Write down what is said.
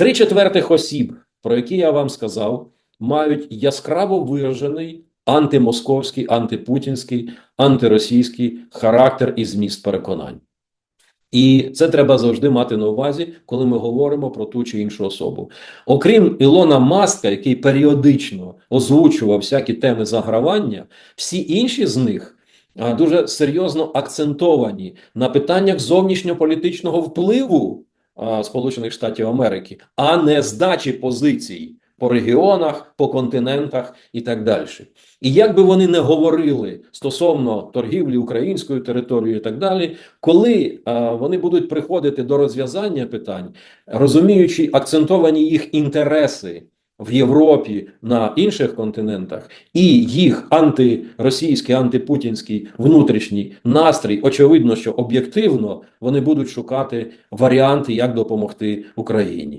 Три четвертих осіб, про які я вам сказав, мають яскраво виражений антимосковський, антипутінський, антиросійський характер і зміст переконань. І це треба завжди мати на увазі, коли ми говоримо про ту чи іншу особу. Окрім Ілона Маска, який періодично озвучував всякі теми загравання, всі інші з них дуже серйозно акцентовані на питаннях зовнішньополітичного впливу Сполучених Штатів Америки, а не здачі позицій по регіонах, по континентах і так далі. І як би вони не говорили стосовно торгівлі українською територією і так далі, коли а, вони будуть приходити до розв'язання питань, розуміючи акцентовані їх інтереси в Європі на інших континентах, і їх антиросійський, антипутінський внутрішній настрій, очевидно, що об'єктивно вони будуть шукати варіанти, як допомогти Україні.